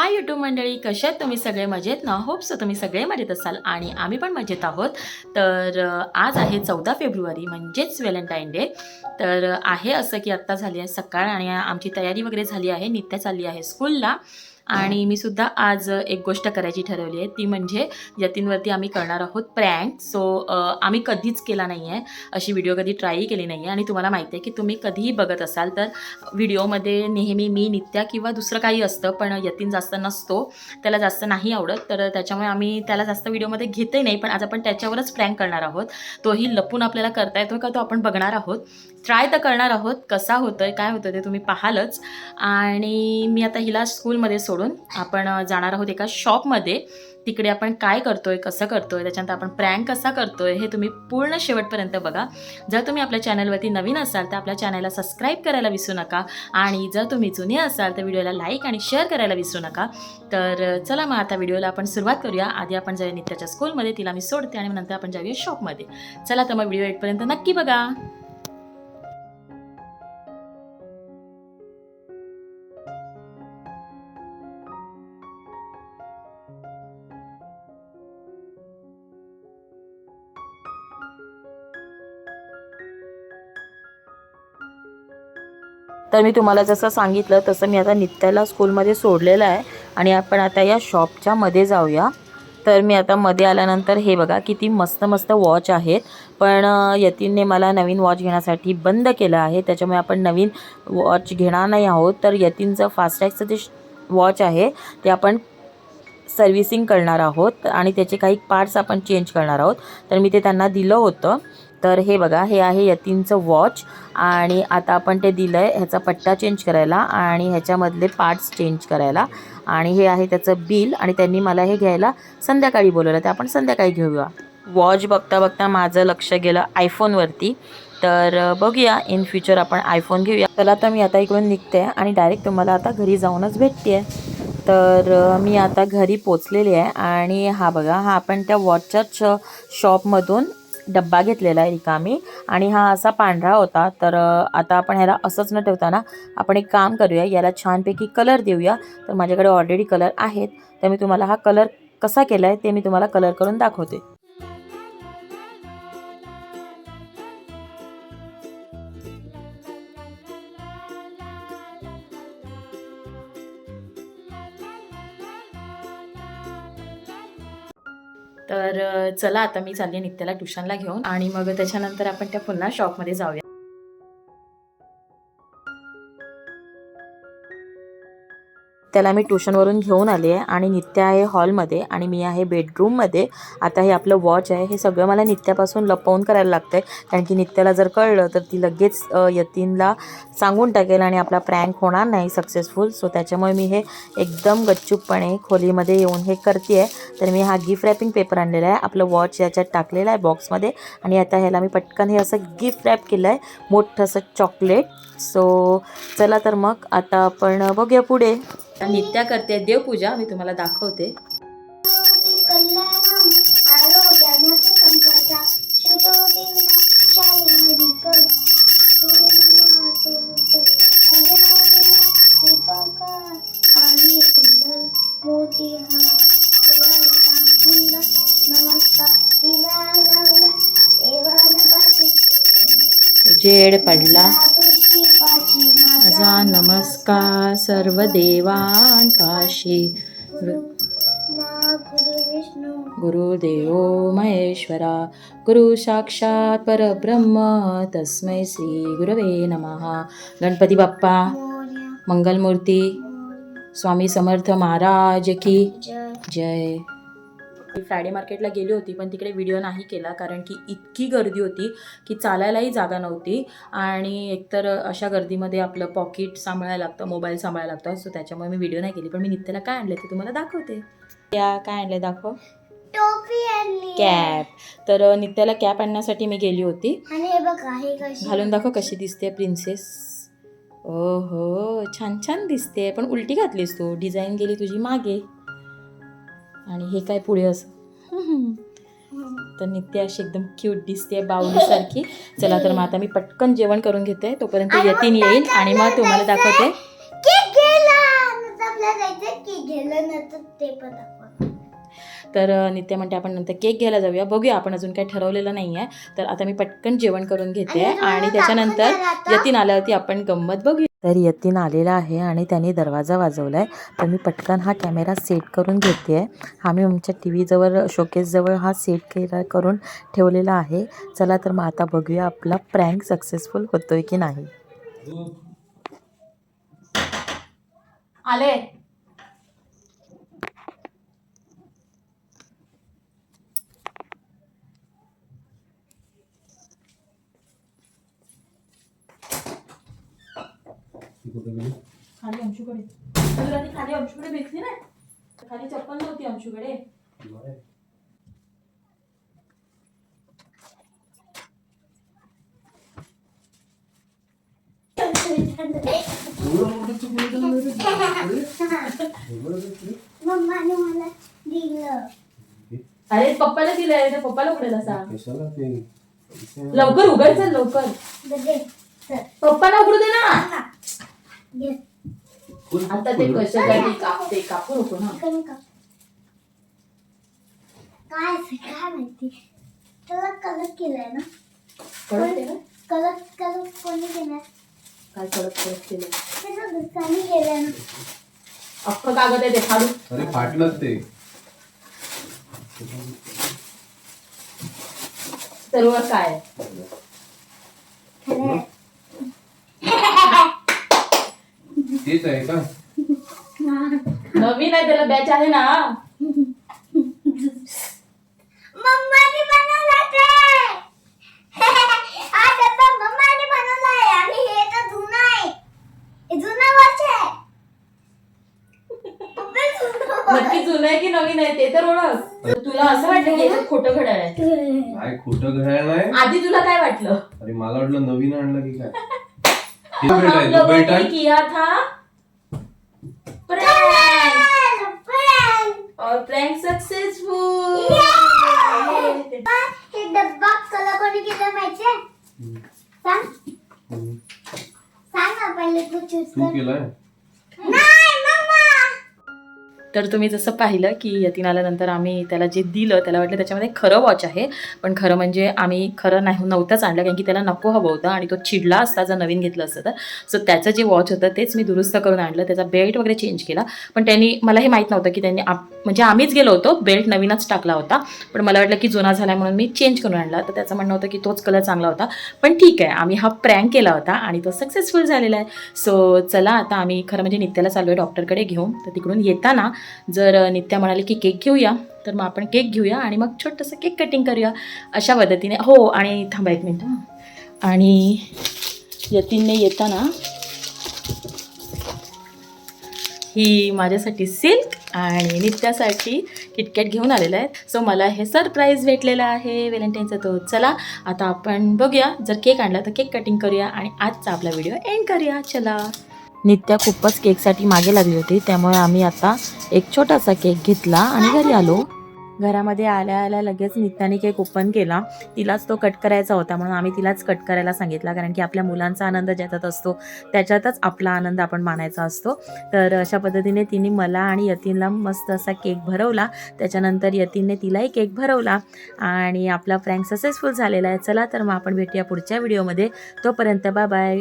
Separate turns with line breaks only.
हा यूट्यूब मंडळी कशात तुम्ही सगळे मजेत? ना होप सो तुम्ही सगळे मजेत असाल आणि आम्ही पण मजेत आहोत. तर आज आहे चौदा फेब्रुवारी म्हणजेच व्हॅलेंटाईन डे. तर आहे असं की आत्ता झाली आहे सकाळ आणि आमची तयारी वगैरे झाली आहे नित्य चालली आहे स्कूलला. आणि मी सुद्धा आज एक गोष्ट करायची ठरवली आहे. ती म्हणजे यतीनवरती आम्ही करणार आहोत प्रँक. सो आम्ही कधीच केला नाही आहे अशी व्हिडिओ कधी ट्रायही केली नाही आहे आणि तुम्हाला माहिती आहे की तुम्ही कधीही बघत असाल तर व्हिडिओमध्ये नेहमी मी नित्या किंवा दुसरं काही असतं पण यतीन जास्त नसतो. त्याला जास्त नाही आवडत. तर त्याच्यामुळे आम्ही त्याला जास्त व्हिडिओमध्ये घेतही नाही. पण आज आपण त्याच्यावरच प्रँक करणार आहोत. तोही लपून आपल्याला करता येतो का तो आपण बघणार आहोत. ट्राय तर करणार आहोत. कसा होतं आहे काय होतं ते तुम्ही पाहालच. आणि मी आता हिला स्कूलमध्ये सोडून आपण जाणार आहोत एका शॉपमध्ये. तिकडे आपण काय करतोय कसं करतोय त्याच्यानंतर आपण प्रँक कसा करतोय हे तुम्ही पूर्ण शेवटपर्यंत बघा. जर तुम्ही आपल्या चॅनलवरती नवीन असाल तर आपल्या चॅनलला सबस्क्राईब करायला विसरू नका. आणि जर तुम्ही जुने असाल तर व्हिडिओला लाईक आणि शेअर करायला विसरू नका. तर चला मग आता व्हिडिओला आपण सुरुवात करूया. आधी आपण जाऊया नित्याच्या स्कूलमध्ये. तिला मी सोडते आणि नंतर आपण जाऊया शॉपमध्ये. चला तर मग व्हिडिओ एटपर्यंत नक्की बघा. तर मी तुम्हाला जसं सांगितलं तसं मी आता नित्याला स्कूलमध्ये सोडलेलं आहे आणि आपण आता या शॉपच्या मध्ये जाऊया. तर मी आता मध्ये आल्यानंतर हे बघा किती मस्त मस्त वॉच आहेत. पण यतीनने मला नवीन वॉच घेण्यासाठी बंद केलं आहे. त्याच्यामुळे आपण नवीन वॉच घेणार नाही आहोत. तर यतीनचं फास्टॅगचं जे वॉच आहे ते आपण सर्व्हिसिंग करणार आहोत आणि त्याचे काही पार्ट्स आपण चेंज करणार आहोत. तर मी ते त्यांना दिलं होतं. तर हे बघा हे आहे यतीनचं वॉच. आणि आता आपण ते दिलं आहे ह्याचा पट्टा चेंज करायला आणि ह्याच्यामधले पार्ट्स चेंज करायला. आणि हे आहे त्याचं बिल आणि त्यांनी मला हे घ्यायला संध्याकाळी बोलवलं. ते आपण संध्याकाळी घेऊया. वॉच बघता बघता माझं लक्ष गेलं आयफोनवरती तर बघूया. इन फ्युचर आपण आयफोन घेऊया. चला तर मी आता इकडून निघते आणि डायरेक्ट तुम्हाला आता घरी जाऊनच भेटते तर मी आता घरी पोचलेली आहे. आणि हा बघा हा आपण त्या वॉचच्याच शॉपमधून डब्बा घेतलेला आहे रिकामी. आणि हा असा पांढरा होता. तर आता आपण ह्याला असंच न ठेवताना आपण एक काम करूया. याला छानपैकी कलर देऊया. तर माझ्याकडे ऑलरेडी कलर आहेत. तर मी तुम्हाला हा कलर कसा केला आहे ते मी तुम्हाला कलर करून दाखवते. तर चला आता मी चालली नित्याला ट्युशनला घेऊन आणि मग त्याच्यानंतर आपण त्या पुन्हा शॉपमध्ये जाऊया. त्याला मी ट्युशनवरून घेऊन आले आहे आणि नित्य आहे हॉलमध्ये आणि मी आहे बेडरूममध्ये. आता हे आपलं वॉच आहे. हे सगळं मला नित्यापासून लपवून करायला लागतं आहे कारण की नित्याला जर कळलं तर ती लगेच यतीनला सांगून टाकेल आणि आपला प्रँक होणार नाही सक्सेसफुल. सो त्याच्यामुळे मी हे एकदम गच्चूपणे खोलीमध्ये येऊन हे करते आहे तर मी हा गिफ्ट रॅपिंग पेपर आणलेला आहे. आपलं वॉच याच्यात टाकलेलं आहे बॉक्समध्ये. आणि आता ह्याला मी पटकन हे असं गिफ्ट रॅप केलं आहे मोठं असं चॉकलेट. सो चला तर मग आता आपण बघूया पुढे. नित्या करते देवपूजा मी तुम्हाला दाखवते. उजेड पडला. माझा नमस्कार सर्व देवांपाशी
गुरुदेव
गुरुदेवो महेश्वरा गुरु साक्षात परब्रह्म तस्मै श्री गुरवे नमः। गणपती बाप्पा मंगलमूर्ती स्वामी समर्थ महाराज की
जय।
मी फ्रायडे मार्केटला गेली होती पण तिकडे व्हिडिओ नाही केला कारण की इतकी गर्दी होती की चालायलाही जागा नव्हती. आणि एकतर अशा गर्दीमध्ये आपलं पॉकेट सांभाळायला लागतं मोबाईल सांभाळायला लागतं सो त्याच्यामुळे मी व्हिडिओ नाही केली. पण मी नित्याला काय आणलं ते तुम्हाला दाखवते. त्या काय आणलं दाखव.
टोपी आणली
कॅप तर नित्याला कॅप आणण्यासाठी मी गेली होती.
आणि हे बघा हे कशी
घालून दाखव कशी दिसते प्रिन्सेस ओ हो छान छान दिसते. पण उलटी घातलीस तू. डिझाईन गेली तुझी मागे. आणि हे काय पुढे असं? तर नित्य अशी एकदम क्यूट दिसते बावलीसारखी. चला तर मग आता मी पटकन जेवण करून घेते. तोपर्यंत यतीन येईल आणि मग तुम्हाला दाखवते. तर नित्या म्हणते आपण नंतर केक घ्यायला जाऊया. बघूया आपण अजून काही ठरवलेलं नाही आहे तर आता मी पटकन जेवण करून घेते
आणि
त्याच्यानंतर? यतीन आल्यावरती आपण गंमत बघूया. तर यतीन आलेला आहे आणि त्याने दरवाजा वाजवला आहे तर मी पटकन हा कॅमेरा सेट करून घेते. आहे हा मी आमच्या टी व्हीजवळ शोकेसजवळ हा सेट केला करून ठेवलेला आहे. चला तर मग आता बघूया आपला प्रँक सक्सेसफुल होतोय की नाही. आले. खाली अंशूकडे. तुला ती खाली अंशूकडे भेटली ना खाली चप्पल नव्हती अंशूकडे.
मम्माने मला दिलं.
अरे पप्पाला दिलंय त्या पप्पाला कुठे सांग
कशाला ते?
लवकर उघड चल लवकर.
दे चल
पप्पाला उघडू दे ना. आता ते कशासाठी कापते कापू नको ना.
कमी का काय असं काय माहिती? त्याला कलर केलाय ना?
कळत ना?
कलर कलर कोणी केलाय?
काय कळत कळत केलं
त्याचा दुसऱ्याने केलाय ना?
अख्खं कागद आहे ते फाडू
अरे फाटलंच ते.
सर्व काय
खरं आहे.
तेच आहे का?
नवीन आहे त्याला बॅच आहे ना.
मम्माने बनवला ते. हा डब्बा मम्माने बनवलाय आणि हे तर जुना आहे. हे जुना वर्ष आहे. पप्पा जुनं वर्ष.
नक्की जुनं आहे की नवीन आहे ते तर ओळख. तुला असं वाटलं की खोटं घड्याळ आहे.
काय खोटं घड्याळ नाही
आधी तुला काय वाटलं?
अरे मला वाटलं नवीन आणलं की काय?
हम लोगों ने किया था प्रैंक! और प्रैंक सक्सेसफुल
हे डब्बा कलर कोणी केलं माहितीये सांग सांग ना पहिले तू चूज़
तू
कर
केलाय
नाही मम्मा
तर तुम्ही जसं पाहिलं की यतीन आल्यानंतर आम्ही त्याला जे दिलं त्याला वाटलं त्याच्यामध्ये खरं वॉच आहे. पण खरं म्हणजे आम्ही खरं नाही नव्हतंच आणलं कारण की त्याला नको हवं होतं आणि तो चिडला असता जर नवीन घेतलं असतं तर. सो त्याचं जे वॉच होतं तेच मी दुरुस्त करून आणलं. त्याचा बेल्ट वगैरे चेंज केला. पण त्यांनी मला हे माहीत नव्हतं की त्यांनी आप म्हणजे आम्हीच गेलो होतो बेल्ट नवीनच टाकला होता. पण मला वाटलं की जुना झाला म्हणून मी चेंज करून आणला. तर त्याचं म्हणणं होतं की तोच कलर चांगला होता. पण ठीक आहे आम्ही हा प्रँक केला होता आणि तो सक्सेसफुल झालेला आहे. सो चला आता आम्ही खरं म्हणजे नित्याला चाललो आहे डॉक्टरकडे घेऊन. तर तिकडून येताना जर नित्या म्हणाले की केक घेऊया तर मग आपण केक घेऊया आणि मग छोटंसं केक कटिंग करूया अशा पद्धतीने. हो आणि थांबा एक मिनटं आणि यतीनने येताना ही माझ्यासाठी सिल्क आणि नित्यासाठी किटकॅट घेऊन आलेलं आहे सो मला हे सरप्राईज भेटलेलं आहे व्हॅलेंटाईनचा. तो चला आता आपण बघूया. जर केक आणला तर केक कटिंग करूया आणि आजचा आपला व्हिडिओ एंड करूया. चला. नित्या खूपच केकसाठी मागे लागली होती. त्यामुळे आम्ही आता एक छोटासा केक घेतला आणि घरी आलो. घरामध्ये आल्या आल्या लगेच नित्याने केक ओपन केला. तिलाच तो कट करायचा होता म्हणून आम्ही तिलाच कट करायला सांगितला. कारण की आपल्या मुलांचा आनंद ज्याच्यात असतो त्याच्यातच आपला आनंद आपण मानायचा असतो. तर अशा पद्धतीने तिने मला आणि यतीनला मस्त असा केक भरवला. त्याच्यानंतर यतीनने तिलाही केक भरवला आणि आपला फ्रँक सक्सेसफुल झालेला आहे. चला तर मग आपण भेटूया पुढच्या व्हिडिओमध्ये तोपर्यंत बाय बाय